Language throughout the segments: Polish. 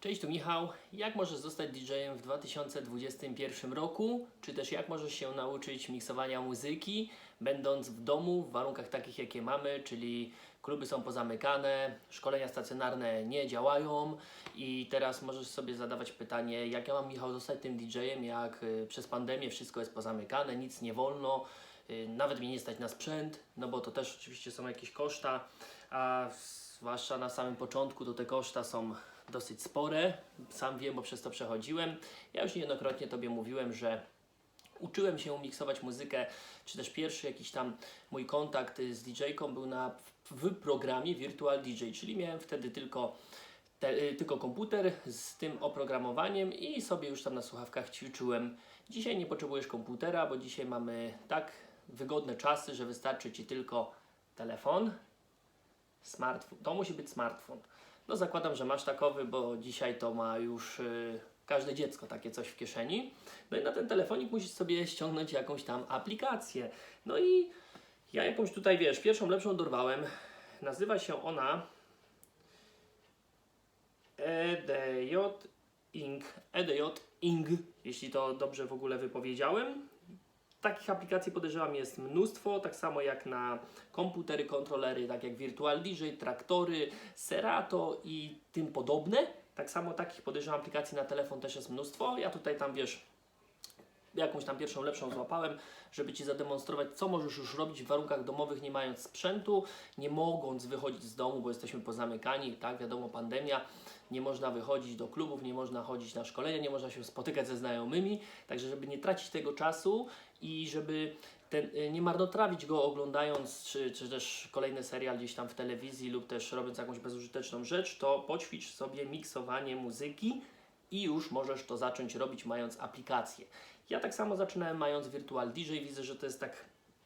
Cześć, tu Michał. Jak możesz zostać DJ-em w 2021 roku? Czy też jak możesz się nauczyć miksowania muzyki, będąc w domu w warunkach takich, jakie mamy, czyli kluby są pozamykane, szkolenia stacjonarne nie działają i teraz możesz sobie zadawać pytanie, jak ja mam Michał zostać tym DJ-em, jak y, przez pandemię wszystko jest pozamykane, nic nie wolno, y, nawet mnie nie stać na sprzęt, no bo to też oczywiście są jakieś koszta, a zwłaszcza na samym początku to te koszta są dosyć spore. Sam wiem, bo przez to przechodziłem. Ja już niejednokrotnie Tobie mówiłem, że uczyłem się miksować muzykę, czy też pierwszy jakiś tam mój kontakt z DJ-ką był na, w programie Virtual DJ, czyli miałem wtedy tylko, te, y, tylko komputer z tym oprogramowaniem i sobie już tam na słuchawkach ćwiczyłem. Dzisiaj nie potrzebujesz komputera, bo dzisiaj mamy tak wygodne czasy, że wystarczy Ci tylko telefon, smartfon. To musi być smartfon. No zakładam, że masz takowy, bo dzisiaj to ma już y, każde dziecko takie coś w kieszeni. No i na ten telefonik musisz sobie ściągnąć jakąś tam aplikację. No i ja jakąś tutaj, wiesz, pierwszą lepszą dorwałem. Nazywa się ona EDJ Ing. EDJ Ing, jeśli to dobrze w ogóle wypowiedziałem. Takich aplikacji podejrzewam jest mnóstwo, tak samo jak na komputery, kontrolery, tak jak Virtual DJ, traktory, Serato i tym podobne. Tak samo takich podejrzewam aplikacji na telefon też jest mnóstwo. Ja tutaj tam wiesz, jakąś tam pierwszą lepszą złapałem, żeby Ci zademonstrować, co możesz już robić w warunkach domowych, nie mając sprzętu, nie mogąc wychodzić z domu, bo jesteśmy pozamykani, tak, wiadomo, pandemia, nie można wychodzić do klubów, nie można chodzić na szkolenia, nie można się spotykać ze znajomymi, także żeby nie tracić tego czasu i żeby ten, y, nie marnotrawić go oglądając, czy, czy też kolejny serial gdzieś tam w telewizji lub też robiąc jakąś bezużyteczną rzecz, to poćwicz sobie miksowanie muzyki i już możesz to zacząć robić mając aplikację. Ja tak samo zaczynałem mając Virtual DJ, widzę, że to jest tak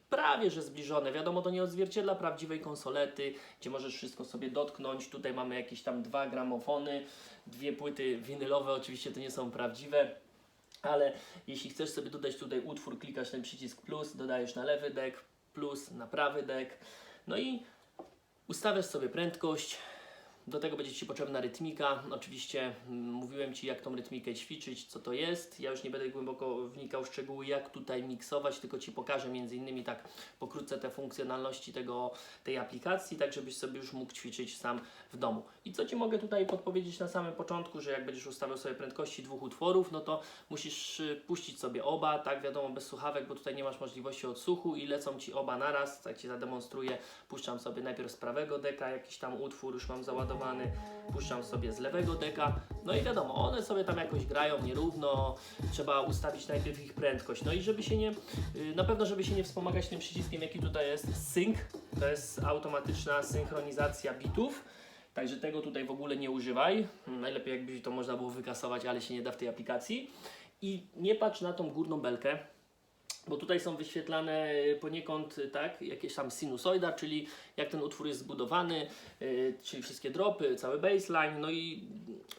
prawie że zbliżone. Wiadomo, to nie odzwierciedla prawdziwej konsolety, gdzie możesz wszystko sobie dotknąć. Tutaj mamy jakieś tam dwa gramofony, dwie płyty winylowe, oczywiście to nie są prawdziwe. Ale jeśli chcesz sobie dodać tutaj utwór, klikasz ten przycisk plus, dodajesz na lewy dek, plus na prawy dek. No i ustawiasz sobie prędkość. Do tego będzie Ci potrzebna rytmika. Oczywiście mm, mówiłem Ci, jak tą rytmikę ćwiczyć, co to jest. Ja już nie będę głęboko wnikał w szczegóły, jak tutaj miksować, tylko Ci pokażę między innymi tak pokrótce te funkcjonalności tego, tej aplikacji, tak żebyś sobie już mógł ćwiczyć sam w domu. I co Ci mogę tutaj podpowiedzieć na samym początku, że jak będziesz ustawiał sobie prędkości dwóch utworów, no to musisz y, puścić sobie oba, tak wiadomo, bez słuchawek, bo tutaj nie masz możliwości odsłuchu i lecą Ci oba naraz, tak Ci zademonstruję. Puszczam sobie najpierw z prawego deka jakiś tam utwór, już mam załadowany, puszczam sobie z lewego deka, no i wiadomo, one sobie tam jakoś grają nierówno, trzeba ustawić najpierw ich prędkość, no i żeby się nie, y, na pewno żeby się nie wspomagać tym przyciskiem, jaki tutaj jest sync, to jest automatyczna synchronizacja bitów, Także tego tutaj w ogóle nie używaj. Najlepiej jakby to można było wykasować, ale się nie da w tej aplikacji. I nie patrz na tą górną belkę, bo tutaj są wyświetlane poniekąd tak, jakieś tam sinusoida, czyli jak ten utwór jest zbudowany, yy, czyli wszystkie dropy, cały baseline. No i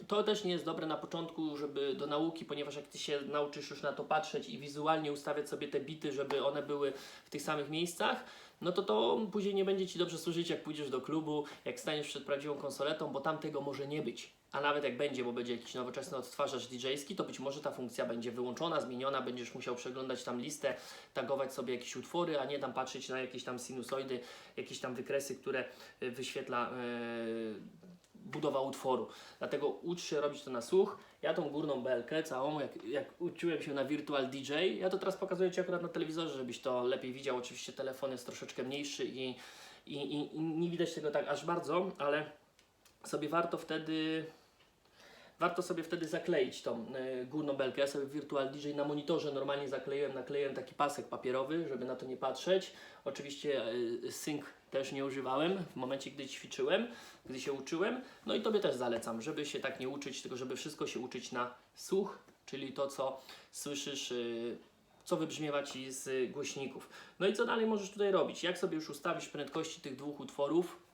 to też nie jest dobre na początku, żeby do nauki, ponieważ jak ty się nauczysz już na to patrzeć i wizualnie ustawiać sobie te bity, żeby one były w tych samych miejscach, no to to później nie będzie Ci dobrze służyć, jak pójdziesz do klubu, jak staniesz przed prawdziwą konsoletą, bo tam tego może nie być. A nawet jak będzie, bo będzie jakiś nowoczesny odtwarzacz DJ-ski, to być może ta funkcja będzie wyłączona, zmieniona, będziesz musiał przeglądać tam listę, tagować sobie jakieś utwory, a nie tam patrzeć na jakieś tam sinusoidy, jakieś tam wykresy, które y, wyświetla yy, budowa utworu. Dlatego ucz się robić to na słuch. Ja tą górną belkę całą, jak, jak uczyłem się na Virtual DJ, ja to teraz pokazuję Ci akurat na telewizorze, żebyś to lepiej widział. Oczywiście telefon jest troszeczkę mniejszy i, i, i, i nie widać tego tak aż bardzo, ale sobie warto wtedy warto sobie wtedy zakleić tą y, górną belkę. Ja sobie Virtual DJ na monitorze normalnie zakleiłem, nakleiłem taki pasek papierowy, żeby na to nie patrzeć. Oczywiście y, sync też nie używałem w momencie, gdy ćwiczyłem, gdy się uczyłem. No i Tobie też zalecam, żeby się tak nie uczyć, tylko żeby wszystko się uczyć na słuch, czyli to, co słyszysz, y, co wybrzmiewa Ci z głośników. No i co dalej możesz tutaj robić? Jak sobie już ustawisz prędkości tych dwóch utworów,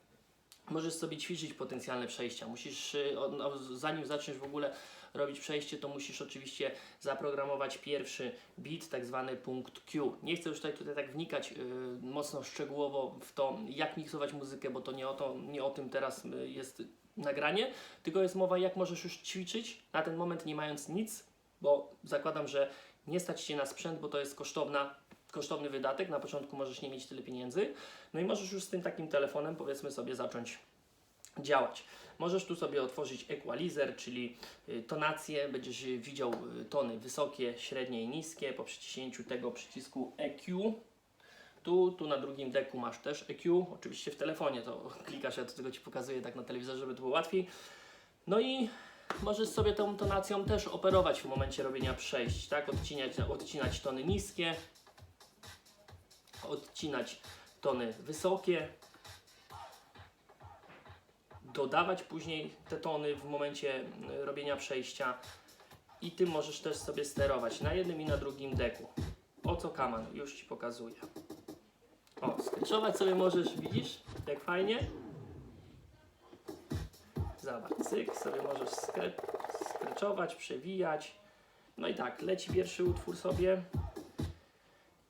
możesz sobie ćwiczyć potencjalne przejścia. Musisz, y, no, zanim zaczniesz w ogóle robić przejście, to musisz oczywiście zaprogramować pierwszy bit, tak zwany punkt Q. Nie chcę już tutaj, tutaj tak wnikać y, mocno szczegółowo w to, jak miksować muzykę, bo to nie o, to, nie o tym teraz y, jest nagranie, tylko jest mowa jak możesz już ćwiczyć, na ten moment nie mając nic, bo zakładam, że nie stać Cię na sprzęt, bo to jest kosztowna, kosztowny wydatek, na początku możesz nie mieć tyle pieniędzy, no i możesz już z tym takim telefonem powiedzmy sobie zacząć działać. Możesz tu sobie otworzyć equalizer, czyli y, tonację, będziesz widział y, tony wysokie, średnie i niskie po przyciśnięciu tego przycisku EQ. Tu, tu na drugim deku masz też EQ, oczywiście w telefonie to klikasz, ja do tego Ci pokazuję tak na telewizorze, żeby to było łatwiej. No i możesz sobie tą tonacją też operować w momencie robienia przejść, tak? Odcinać, odcinać tony niskie, odcinać tony wysokie, dodawać później te tony w momencie y, robienia przejścia i tym możesz też sobie sterować na jednym i na drugim deku. O co kaman, już Ci pokazuję. O, skreczować sobie możesz, widzisz, jak fajnie. Zobacz, cyk, sobie możesz skre skreczować, przewijać. No i tak, leci pierwszy utwór sobie.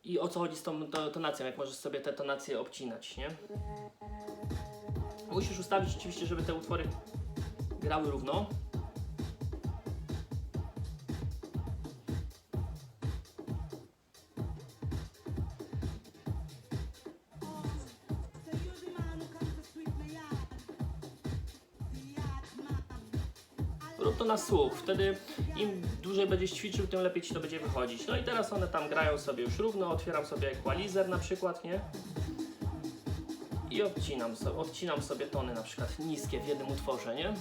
I o co chodzi z tą to, tonacją, jak możesz sobie te tonacje obcinać, nie? Musisz ustawić oczywiście, żeby te utwory grały równo. Rób to na słuch, wtedy im dłużej będziesz ćwiczył, tym lepiej Ci to będzie wychodzić. No i teraz one tam grają sobie już równo, otwieram sobie equalizer na przykład, nie? I odcinam, so, odcinam sobie tony na przykład niskie w jednym utworze, nie?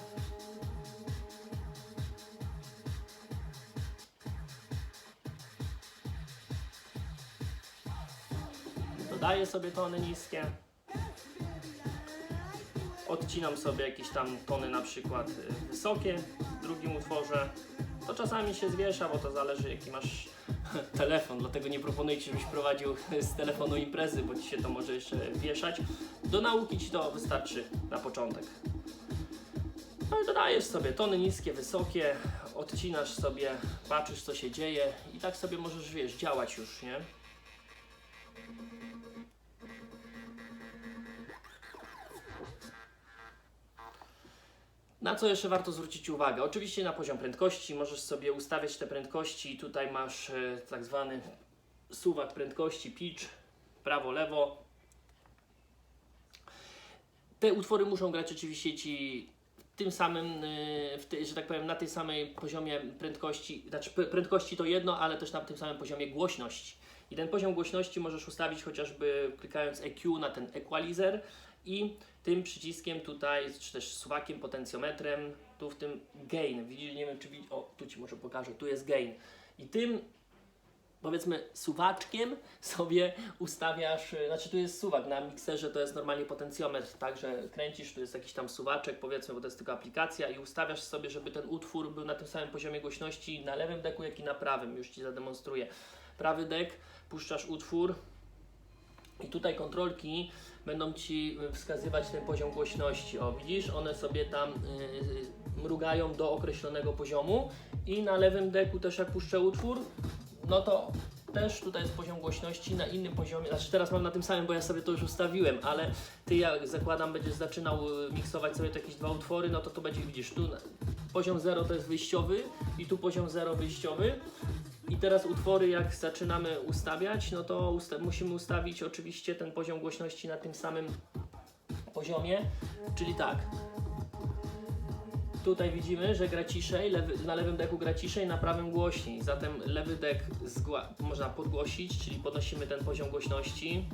Dodaję sobie tony niskie. Odcinam sobie jakieś tam tony na przykład y, wysokie drugim utworze. To czasami się zwiesza, bo to zależy jaki masz telefon, dlatego nie proponuję Ci, żebyś prowadził z telefonu imprezy, bo Ci się to może jeszcze wieszać. Do nauki Ci to wystarczy na początek. No i dodajesz sobie tony niskie, wysokie, odcinasz sobie, patrzysz co się dzieje i tak sobie możesz, wiesz, działać już, nie? Na co jeszcze warto zwrócić uwagę? Oczywiście na poziom prędkości możesz sobie ustawiać te prędkości. Tutaj masz e, tak zwany suwak prędkości, pitch, prawo, lewo. Te utwory muszą grać oczywiście ci w tym samym, e, w tej, że tak powiem, na tej samej poziomie prędkości, znaczy prędkości to jedno, ale też na tym samym poziomie głośności. I ten poziom głośności możesz ustawić chociażby klikając EQ na ten equalizer i tym przyciskiem tutaj, czy też suwakiem, potencjometrem, tu w tym gain, widzisz, nie wiem czy widzisz, o tu Ci może pokażę, tu jest gain. I tym powiedzmy suwaczkiem sobie ustawiasz, znaczy tu jest suwak, na mikserze to jest normalnie potencjometr, także kręcisz, tu jest jakiś tam suwaczek powiedzmy, bo to jest tylko aplikacja i ustawiasz sobie, żeby ten utwór był na tym samym poziomie głośności na lewym deku, jak i na prawym, już Ci zademonstruję. Prawy dek, puszczasz utwór i tutaj kontrolki będą Ci y, wskazywać ten poziom głośności. O, widzisz, one sobie tam yy, mrugają do określonego poziomu i na lewym deku też jak puszczę utwór, no to też tutaj jest poziom głośności na innym poziomie, znaczy teraz mam na tym samym, bo ja sobie to już ustawiłem, ale Ty jak zakładam będziesz zaczynał y, miksować sobie jakieś dwa utwory, no to to będzie, widzisz, tu poziom 0 to jest wyjściowy i tu poziom 0 wyjściowy. I teraz utwory, jak zaczynamy ustawiać, no to usta musimy ustawić oczywiście ten poziom głośności na tym samym poziomie, czyli tak. Tutaj widzimy, że gra ciszej, lewy, na lewym deku gra ciszej, na prawym głośniej. Zatem lewy dek można podgłosić, czyli podnosimy ten poziom głośności.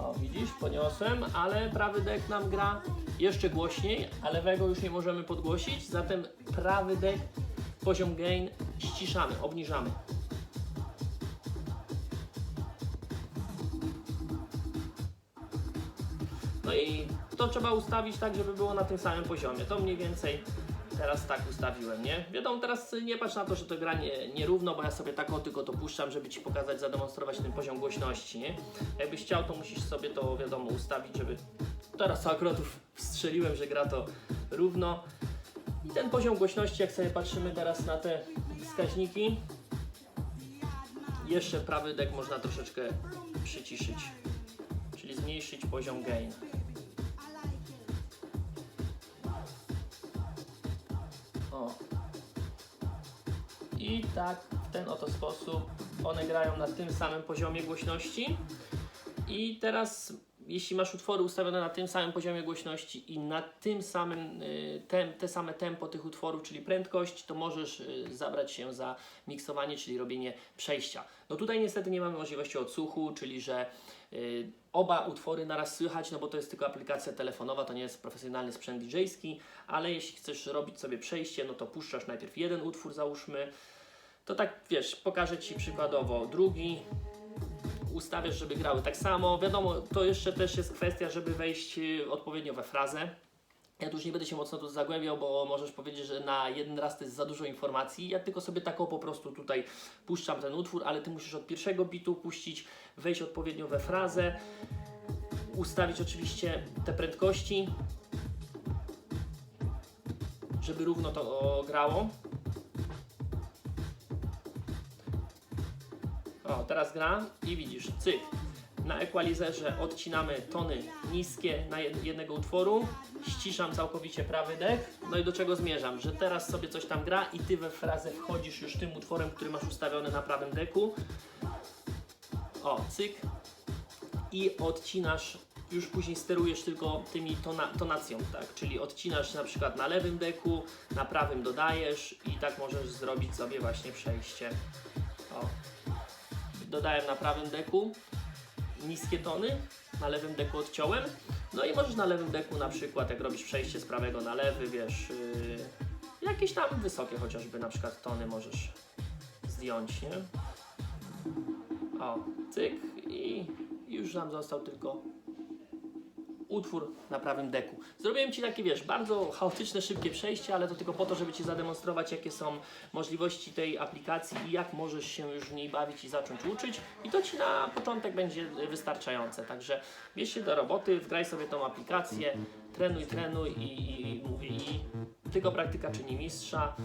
O, widzisz, poniosłem, ale prawy dek nam gra jeszcze głośniej, a lewego już nie możemy podgłosić, zatem prawy dek, poziom gain ściszamy, obniżamy. No i to trzeba ustawić tak, żeby było na tym samym poziomie. To mniej więcej teraz tak ustawiłem, nie? Wiadomo, teraz nie patrz na to, że to gra nie, nierówno, bo ja sobie tak o tylko to puszczam, żeby Ci pokazać, zademonstrować ten poziom głośności, nie? Jakbyś chciał, to musisz sobie to, wiadomo, ustawić, żeby... Teraz akurat strzeliłem, że gra to równo. I ten poziom głośności, jak sobie patrzymy teraz na te wskaźniki, jeszcze prawy dek można troszeczkę przyciszyć, czyli zmniejszyć poziom gain. O. I tak w ten oto sposób one grają na tym samym poziomie głośności. I teraz jeśli masz utwory ustawione na tym samym poziomie głośności i na tym samym, y, tem, te same tempo tych utworów, czyli prędkość, to możesz y, zabrać się za miksowanie, czyli robienie przejścia. No tutaj niestety nie mamy możliwości odsłuchu, czyli że y, oba utwory naraz słychać, no bo to jest tylko aplikacja telefonowa, to nie jest profesjonalny sprzęt DJ-ski, ale jeśli chcesz robić sobie przejście, no to puszczasz najpierw jeden utwór, załóżmy, to tak wiesz, pokażę Ci przykładowo drugi, ustawiasz, żeby grały tak samo. Wiadomo, to jeszcze też jest kwestia, żeby wejść y, odpowiednio we frazę. Ja tu już nie będę się mocno tu zagłębiał, bo możesz powiedzieć, że na jeden raz to jest za dużo informacji. Ja tylko sobie taką po prostu tutaj puszczam ten utwór, ale Ty musisz od pierwszego bitu puścić, wejść odpowiednio we frazę, ustawić oczywiście te prędkości, żeby równo to grało. O, teraz gra i widzisz, cyk. Na equalizerze odcinamy tony niskie na jed- jednego utworu, ściszam całkowicie prawy dech, no i do czego zmierzam, że teraz sobie coś tam gra i ty we frazę wchodzisz już tym utworem, który masz ustawiony na prawym deku. O, cyk. I odcinasz, już później sterujesz tylko tymi tona, tonacją, tak? Czyli odcinasz na przykład na lewym deku, na prawym dodajesz i tak możesz zrobić sobie właśnie przejście. O, dodałem na prawym deku niskie tony, na lewym deku odciąłem. No i możesz na lewym deku na przykład, jak robisz przejście z prawego na lewy, wiesz, yy, jakieś tam wysokie chociażby na przykład tony możesz zdjąć, nie? O, cyk i już nam został tylko utwór na prawym deku. Zrobiłem Ci takie, wiesz, bardzo chaotyczne, szybkie przejście, ale to tylko po to, żeby Ci zademonstrować, jakie są możliwości tej aplikacji i jak możesz się już w niej bawić i zacząć uczyć. I to Ci na początek będzie wystarczające. Także bierz się do roboty, wgraj sobie tą aplikację, trenuj, trenuj i, i i tylko praktyka czyni mistrza.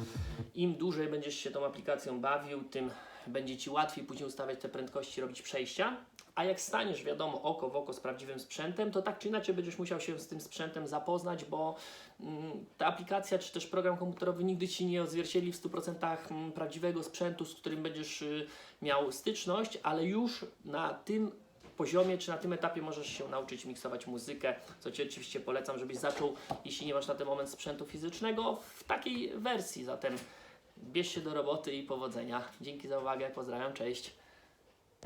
Im dłużej będziesz się tą aplikacją bawił, tym będzie Ci łatwiej później ustawiać te prędkości, robić przejścia. A jak staniesz, wiadomo, oko w oko z prawdziwym sprzętem, to tak czy inaczej będziesz musiał się z tym sprzętem zapoznać, bo mm, ta aplikacja czy też program komputerowy nigdy ci nie odzwierciedli w 100% mm, prawdziwego sprzętu, z którym będziesz y, miał styczność, ale już na tym poziomie czy na tym etapie możesz się nauczyć miksować muzykę, co Ci oczywiście polecam, żebyś zaczął, jeśli nie masz na ten moment sprzętu fizycznego, w takiej wersji. Zatem bierz się do roboty i powodzenia. Dzięki za uwagę, pozdrawiam, cześć.